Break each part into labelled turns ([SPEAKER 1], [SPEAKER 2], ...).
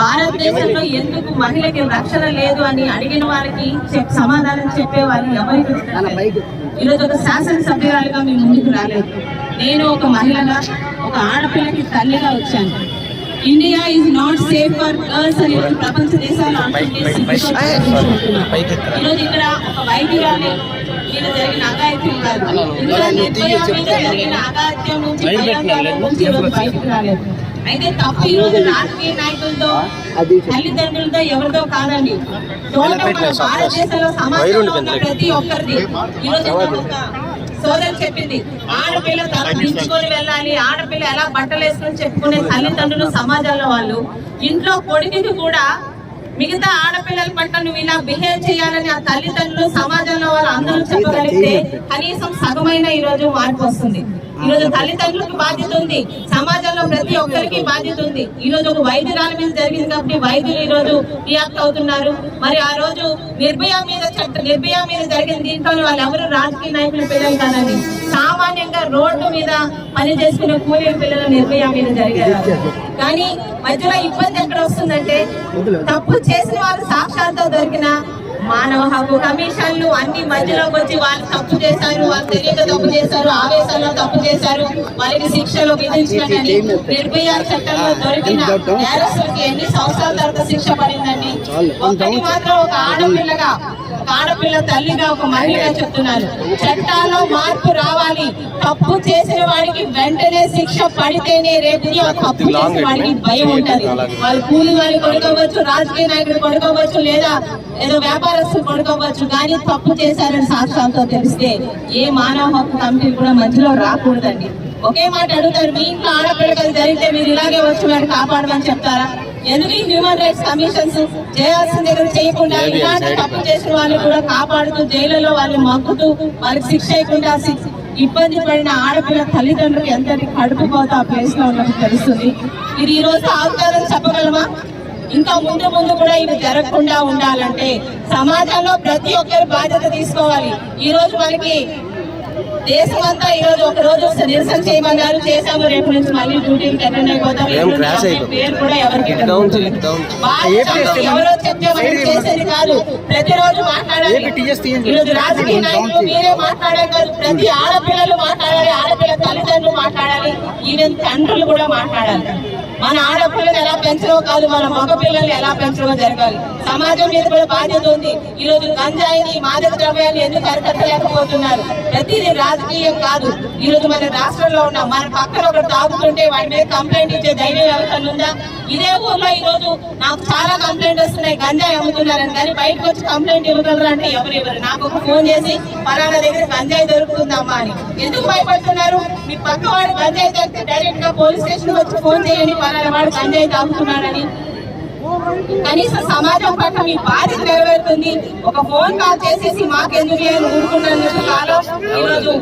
[SPEAKER 1] భారతదేశంలో ఎందుకు మహిళకి రక్షణ లేదు అని అడిగిన వారికి సమాధానం చెప్పే వారు ఎవరికి. ఈరోజు ఒక శాసనసభ్యురాలుగా మీ ముందుకు రాలేదు. నేను ఒక మహిళగా ఒక ఆడపిల్లకి తల్లిగా వచ్చాను. India is not safe for girls అని ప్రపంచ దేశాలు అంటుంటే. ఈరోజు ఇక్కడ ఒక వైద్యురాలి జరిగిన అఘాయిత్యం కాదు. ఇక్కడ నిర్భయ మీద జరిగిన అఘాయిత్యం నుంచి భయాందోళన నుంచి ఈరోజు బయటకు రాలేదు. అయితే తప్పు ఈ రోజు రాజకీయ నాయకులతో తల్లిదండ్రులతో ఎవరితో కాదండి. టోటల్ మన భారతదేశంలో సమాజంలో ఉన్న ప్రతి ఒక్కరిది. ఈ రోజు సోదరు చెప్పింది ఆడపిల్ల తల దించుకొని వెళ్ళాలి. ఆడపిల్ల ఎలా బట్టలు వేసుకొని చెప్పుకునే తల్లిదండ్రులు సమాజంలో వాళ్ళు. ఇంట్లో కొడుకుకి కూడా మిగతా ఆడపిల్లల పట్ల నువ్వు ఇలా బిహేవ్ చేయాలని ఆ తల్లిదండ్రులు సమాజంలో వాళ్ళు అందరూ చెప్పగలిగితే కనీసం సగమైన ఈ రోజు మార్పు వస్తుంది. ఈ రోజు తల్లిదండ్రులకు బాధ్యత ఉంది. సమాజంలో ప్రతి ఒక్కరికి బాధ్యత ఉంది. ఈ రోజు ఒక వైద్యురాల మీద జరిగింది కాబట్టి వైద్యులు ఈరోజు రియాక్ట్ అవుతున్నారు. మరి ఆ రోజు నిర్భయ మీద చట్ట నిర్భయ మీద జరిగిన దీంట్లో వాళ్ళు ఎవరు రాజకీయ నాయకుల పిల్లలు కాదండి. సామాన్యంగా రోడ్డు మీద పనిచేసుకునే కూలీల పిల్లలు నిర్భయ మీద జరిగారు. కానీ మధ్యలో ఇబ్బంది ఎక్కడ వస్తుందంటే తప్పు చేసిన వారు సాక్షాత్తో దొరికిన మానవ హక్కు కమిషన్లు అన్ని మధ్యలోకి వచ్చి వాళ్ళు తప్పు చేశారు వాళ్ళు తెలియక తప్పు చేశారు ఆవేశంలో తప్పు చేశారు వాళ్ళకి శిక్షలు విధించినట్లని నిర్భయ చట్టంలో దొరికిన నేరస్తులకి ఎన్ని సంవత్సరాల తర్వాత శిక్ష పడిందండి? ఒకటి మాత్రం ఒక ఆడపిల్లగా ఒక ఆడపిల్ల తల్లిగా ఒక మహిళగా చెప్తున్నారు. చట్టాల్లో మార్పు రావాలి. తప్పు చేసిన వాడికి వెంటనే శిక్ష పడితేనే రేపు తప్పు చేసిన వాడికి భయం ఉంటది. వాళ్ళు కూలి వారిని కొడుకోవచ్చు రాజకీయ నాయకుడు కొడుకోవచ్చు లేదా ఏదో వ్యాపారస్తులు కొడుకోవచ్చు కానీ తప్పు చేశారని సాక్ష్యాలతో తెలిస్తే ఏ మానవ హక్కు కమిటీ కూడా మధ్యలో రాకూడదండి. ఒకే మాట అడుగుతారు మీ ఇంట్లో ఆడపిల్లకలు జరిగితే మీరు ఇలాగే వచ్చి వాడిని కాపాడమని చెప్తారా? ఈ హ్యూమన్ రైట్స్ కమిషన్స్ చేయాల్సిన దగ్గర చేయకుండా ఇలాంటి తప్పు చేసిన వాళ్ళు కూడా కాపాడుతూ జైలులో వాళ్ళు మగ్గుతూ వాళ్ళకి శిక్ష చేయకుండా ఇబ్బంది పడిన ఆడపిల్ల తల్లిదండ్రులు ఎంతటి కడుపు కోత ఆ ప్లేస్లో ఉన్నట్టు తెలుస్తుంది. ఇది ఈ రోజు ఆగుతారని చెప్పగలమా? ఇంకా ముందు ముందు కూడా ఇవి జరగకుండా ఉండాలంటే సమాజంలో ప్రతి ఒక్కరు బాధ్యత తీసుకోవాలి. ఈ రోజు మనకి దేశమంతా ఈ రోజు ఒక రోజు నిరసన చేయమన్నారు. చేశాము. రేపు నుంచి మళ్ళీ
[SPEAKER 2] crash అయిపోతుంది.
[SPEAKER 1] పేరు కూడా ఎవరికి ఎవరో చెప్తే మనం చేసేది కాదు. ప్రతిరోజు మాట్లాడాలి. ఈరోజు రాజకీయ నాయకులు మీరే ప్రతి ఆడపిల్లలు మాట్లాడాలి. ఆడపిల్ల తల్లిదండ్రులు మాట్లాడాలి. ఈవెన్ తండ్రులు కూడా మాట్లాడాలి. మన ఆడపిల్లలు ఎలా పెంచడో కాదు మన మగ పిల్లల్ని ఎలా పెంచడో జరగాలి. సమాజం మీద కూడా బాధ్యత ఉంది. ఈ రోజు గంజాయిని మాదక ద్రవ్యాన్ని ఎందుకు అరికట్టలేకపోతున్నారు? ప్రతిదీ రాజకీయం కాదు. ఈ రోజు మన రాష్ట్రంలో ఉన్న మన పక్కన ఒకరు తాగుతుంటే వాడి మీద కంప్లైంట్ ఇచ్చే ధైర్యం ఎవరికన్నా ఉందా? ఇదే ఊర్లో ఈ రోజు నాకు చాలా కంప్లైంట్ వస్తున్నాయి. గంజాయి అమ్ముతున్నారని. కానీ బయటకు వచ్చి కంప్లైంట్ ఇవ్వగలరు అంటే ఎవరు ఇవ్వరు. నాకు ఒక ఫోన్ చేసి పలానా దగ్గర గంజాయి దొరుకుతుందమ్మా అని. ఎందుకు భయపడుతున్నారు? మీ పక్క వాడు గంజాయి దొరికితే డైరెక్ట్గా పోలీస్ స్టేషన్ వచ్చి ఫోన్ చేయండి పలానా వాడు గంజాయి తాగుతున్నాడని కనీస సమాజం పట్ల మీ బాధ్యత నెరవేరుతుంది. ఒక ఫోన్ కాల్ చేసేసి మాకెందుకు అని ఊరుకున్నందుకు కాలం. ఈరోజు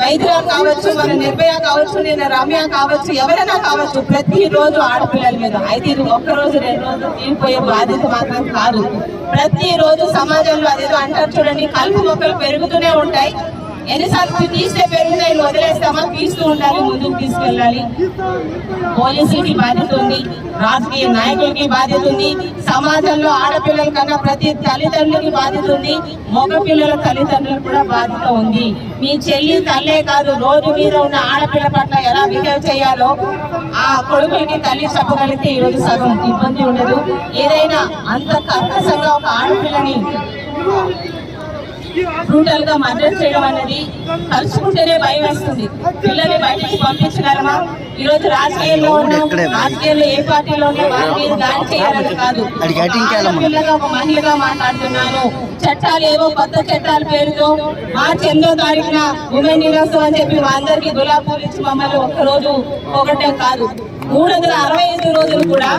[SPEAKER 1] వైద్యురాలు కావచ్చు మన నిర్భయ కావచ్చు నేను రమ్య కావచ్చు ఎవరైనా కావచ్చు ప్రతి రోజు ఆడపిల్లల మీద అయితే ఇది ఒక్క రోజు రెండు రోజులు తీరిపోయే బాధ్యత మాత్రం కాదు. ప్రతి రోజు సమాజంలో అదేదో అంటారు చూడండి కలుపు మొక్కలు పెరుగుతూనే ఉంటాయి. ఎన్నిసార్లు తీస్తే పెరుగుతాయి వదిలేస్తామా? తీస్తూ ఉండాలి ముందుకు తీసుకెళ్ళాలి. పోలీసులకి బాధ్యత ఉంది రాజకీయ నాయకులకి బాధ్యత ఉంది సమాజంలో ఆడపిల్లల కన్నా ప్రతి తల్లిదండ్రులకి బాధ్యత ఉంది మగ పిల్లల తల్లిదండ్రులకు కూడా బాధ్యత ఉంది. మీ చెల్లి తల్లే కాదు రోజు మీద ఉన్న ఆడపిల్ల పట్ల ఎలా బిహేవ్ చేయాలో ఆ కొడుకులకి తల్లి చెప్పగలిగితే ఈరోజు సగం ఇబ్బంది ఉండదు. ఏదైనా అంత కర్కసంగా ఒక ఆడపిల్లని బ్రూటల్గా మర్డర్ చేయడం అనేది తలుచుకుంటేనే భయం వేస్తుంది. పిల్లల్ని బయటికి పంపించగలమా? ఈ రోజు రాజకీయాల్లో రాజకీయాల్లో ఏ పార్టీలో ఉన్నా వారి మీద దాడి చేయాలని కాదు? పిల్లగా ఒక మహిళగా మాట్లాడుతున్నాను. చట్టాలు ఏవో కొత్త చట్టాల పేరుతో మార్చి ఎనిమిదో తారీఖున ఉమెన్ దినోత్సవం అని చెప్పి అందరికీ గులాబ్ ఇచ్చి మమ్మల్ని ఒక్క రోజు ఒకటే కాదు. మూడు వందల అరవై ఐదు రోజులు కూడా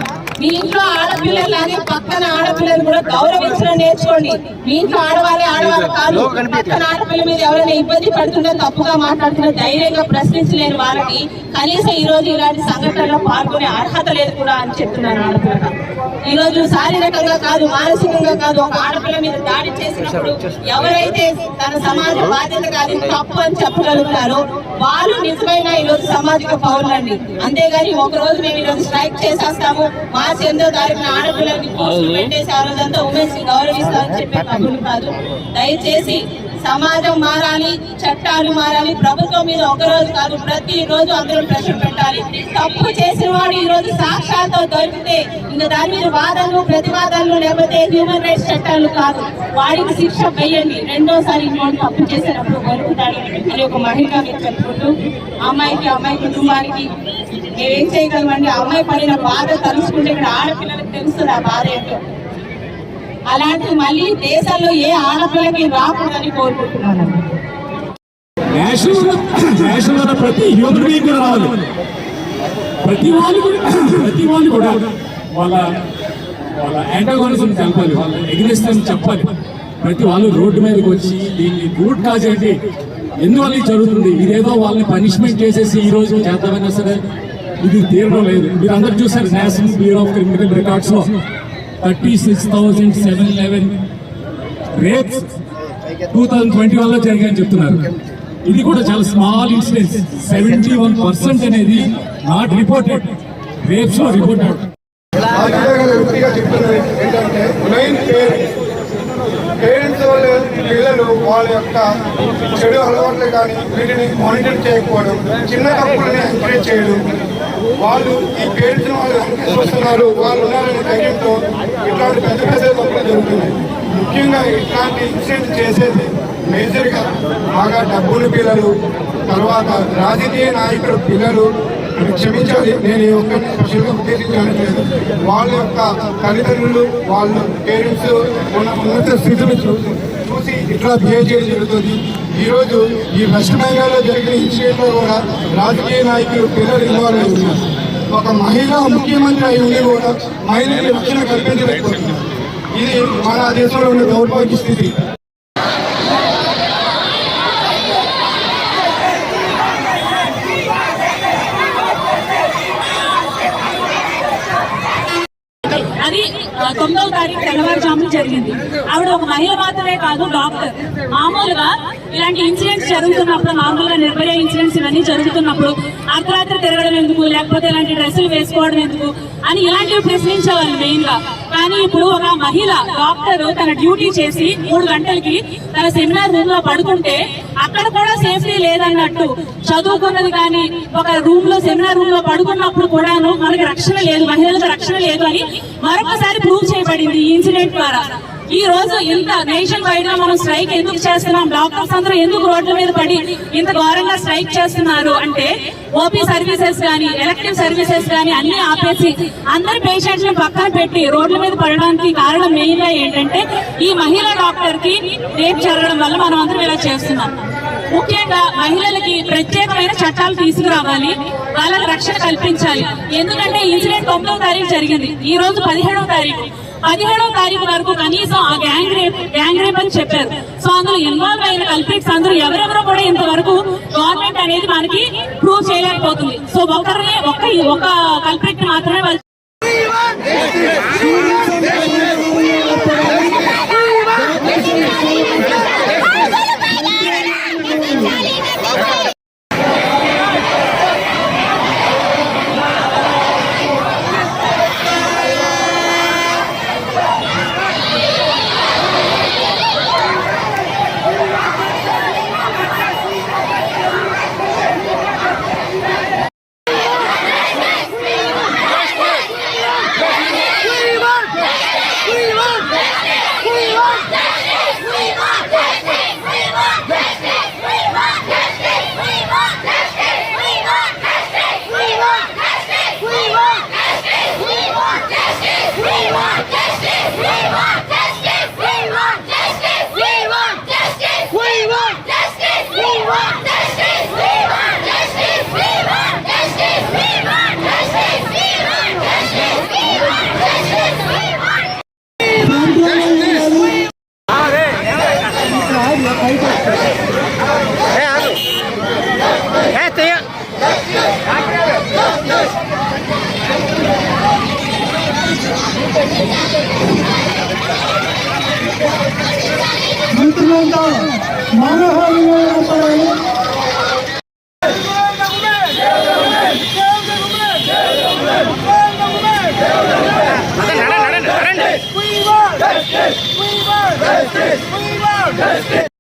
[SPEAKER 1] మీ ఇంట్లో ఆడపిల్లలాగే పక్కన ఆడపిల్లని కూడా గౌరవించడం నేర్చుకోండి. మీ ఇంట్లో ఆడవాళ్ళే ఆడవాళ్ళు కాదు. పక్కన ఆడపిల్ల మీద ఎవరైనా ఇబ్బంది పడుతుంటే తప్పుగా మాట్లాడుతున్న ధైర్యంగా ప్రశ్నించలేని వాళ్ళకి కనీసం ఈ రోజు ఇలాంటి సంఘటనలో పాల్గొనే అర్హత లేదు కూడా అని చెప్తున్నాను ఆడపిల్ల ఈ రోజు శారీరకంగా కాదు మానసికంగా కాదు ఒక ఆడపిల్ల మీద దాడి చేసినప్పుడు ఎవరైతే తన సమాజ బాధ్యత కాదు తప్పు అని చెప్పగలుగుతారో వాళ్ళు నిజమైన ఈ రోజు సామాజిక పౌరులండి. అంతేగాని ఒక రోజు మేము ఈ రోజు స్ట్రైక్ చేసేస్తాము మార్చి ఎనిమిదో తారీఖున ఆడపిల్లలకి పోస్టులు పెట్టేసి ఆ రోజంతా ఉమెన్స్ గౌరవిస్తామని చెప్పే కబుర్లు కాదు. దయచేసి సమాజం మారాలి చట్టాలు మారాలి ప్రభుత్వం మీద ఒక రోజు కాదు ప్రతి రోజు అందరూ ప్రెషర్ పెట్టాలి. తప్పు చేసిన వాడు ఈ రోజు సాక్ష్యాలతో దొరికితే ఇంకా దాని మీద వాదనలు ప్రతివాదనలు లేకపోతే హ్యూమన్ రైట్స్ చట్టాలు కాదు. వాడికి శిక్ష వేయండి. రెండోసారి ఇంకోటి తప్పు చేసినప్పుడు దొరుకుతాడు అని ఒక మహిళ మీకు చెప్పుకుంటూ అమ్మాయికి అమ్మాయి కుటుంబానికి మేమేం చేయగలమండి? ఆ అమ్మాయి పడిన బాధ తలుచుకుంటే ఇక్కడ ఆడపిల్లలకు తెలుస్తుంది ఆ బాధ ఏంటో. అలాంటి మళ్ళీ దేశాల్లో ఏ ఆడపిల్లకి రాకూడదని కోరుకుంటున్నాను.
[SPEAKER 3] ప్రతి యువకుడి కూడా రావాలి. ప్రతి వాళ్ళు ప్రతి వాళ్ళు కూడా వాళ్ళ వాళ్ళ యాంటాగోనిజం తెలపాలి. వాళ్ళ ఎగ్నెస్ట్ అని చెప్పాలి. ప్రతి వాళ్ళు రోడ్డు మీదకి వచ్చి దీన్ని రూట్ కాజ్ ఏంటి ఎందువల్ల ఇది జరుగుతుంది? ఇదేదో వాళ్ళని పనిష్మెంట్ చేసేసి ఈ రోజు చేద్దామైనా సరే ఇది తీరడం లేదు. మీరు అందరు చూసారు national bureau of Criminal రికార్డ్స్లో thirty six thousand seven eleven rapes two thousand twenty వన్లో జరిగాయని చెప్తున్నారు. ఇది కూడా చాలా small incidents seventy one percent అనేది నాట్ రిపోర్టెడ్ రేప్స్లో రిపోర్టెడ్
[SPEAKER 4] ఏంటంటే పేరెంట్స్ పిల్లలు వాళ్ళ యొక్క చెడు అలవాట్లు కానీ వీటిని మానిటర్ చేయకపోవడం చిన్న తప్పులని ఎంకరేజ్ చేయడం వాళ్ళు ఈ పేరెంట్స్ వాళ్ళు ఎంకరేజ్ వాళ్ళు ఉన్నారనే ధైర్యంతో ఇట్లాంటి పెద్ద పెద్ద తప్పులు జరుగుతున్నాయి. ముఖ్యంగా ఇట్లాంటి ఇన్సిడెంట్ చేసేది మేజర్గా బాగా డబ్బులు పిల్లలు తర్వాత రాజకీయ నాయకుల పిల్లలు. క్షమించాలి. నేను ఈ ఒక్కరిని స్పెషల్గా ఉద్దేశించలేదు వాళ్ళ యొక్క తల్లిదండ్రులు వాళ్ళ పేరెంట్స్ ఉన్న ఉన్నత స్థితిని చూ- చూసి ఇట్లా బిహేవ్ చేయడం జరుగుతుంది. ఈరోజు ఈ వెస్ట్ బెంగాల్లో జరిగిన ఇన్సిడెంట్లో కూడా రాజకీయ నాయకులు పిల్లలు ఇన్వాల్వ్ అయి ఉన్నారు. ఒక మహిళ ముఖ్యమంత్రి అయి ఉండి కూడా మహిళలకు రక్షణ కల్పించలేకపోతున్నారు. ఇది మన దేశంలో ఉన్న దౌర్భాగ్య స్థితి.
[SPEAKER 5] అది తొమ్మిదవ తారీఖు తెల్లవారుజామున జరిగింది. ఆవిడ ఒక మహిళ మాత్రమే కాదు డాక్టర్. మామూలుగా ఇలాంటి ఇన్సిడెంట్స్ జరుగుతున్నప్పుడు మామూలుగా నిర్భయ ఇన్సిడెంట్స్ ఇవన్నీ జరుగుతున్నప్పుడు అర్ధరాత్రి తిరగడం ఎందుకు లేకపోతే ఇలాంటి డ్రెస్సులు వేసుకోవడం ఎందుకు అని ఇలాంటివి ప్రశ్నించేవాళ్ళు మెయిన్గా కానీ ఇప్పుడు ఒక మహిళ డాక్టర్ తన డ్యూటీ చేసి మూడు గంటలకి తన సెమినార్ రూమ్లో పడుకుంటే అక్కడ కూడా సేఫ్టీ లేదన్నట్టు. చదువుకున్నది కానీ ఒక రూమ్లో సెమినార్ రూమ్లో పడుకున్నప్పుడు కూడాను మనకి రక్షణ లేదు మహిళలకు రక్షణ లేదు అని మరొకసారి ప్రూవ్ చేయబడింది ఈ ఇన్సిడెంట్ ద్వారా. ఈ రోజు ఇంత నేషన్ వైడ్గా మనం స్ట్రైక్ ఎందుకు చేస్తున్నాం? డాక్టర్స్ అందరూ ఎందుకు రోడ్ల మీద పడి ఇంత ఘోరంగా స్ట్రైక్ చేస్తున్నారు? అంటే ఓపీ సర్వీసెస్ కానీ ఎలక్టివ్ సర్వీసెస్ కానీ అన్ని ఆపేసి అందరి పేషెంట్స్ని పక్కన పెట్టి రోడ్ల మీద పడడానికి కారణం మెయిన్గా ఏంటంటే ఈ మహిళా డాక్టర్కి రేప్ జరగడం వల్ల మనం అందరం ఇలా చేస్తున్నాం. ముఖ్యంగా మహిళలకి ప్రత్యేకమైన చట్టాలు తీసుకురావాలి. వాళ్ళకి రక్షణ కల్పించాలి. ఎందుకంటే ఇన్సిడెంట్ తొమ్మిదవ తారీఖు జరిగింది. ఈ రోజు పదిహేడవ తారీఖు. పదిహేడో తారీఖు వరకు కనీసం ఆ గ్యాంగ్ రేప్ గ్యాంగ్ రేప్ అని చెప్పారు. సో అందులో ఇన్వాల్వ్ అయిన కల్పిట్స్ అందరూ ఎవరెవరో కూడా ఇంతవరకు గవర్నమెంట్ అనేది మనకి ప్రూవ్ చేయలేకపోతుంది. సో ఒకరిని ఒక ఒక కల్పిట్ మాత్రమే వాళ్ళు
[SPEAKER 6] అంతిమంత మానహానిగా
[SPEAKER 1] ఉంటాయని Justice! We want justice! We want justice!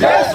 [SPEAKER 6] Yes.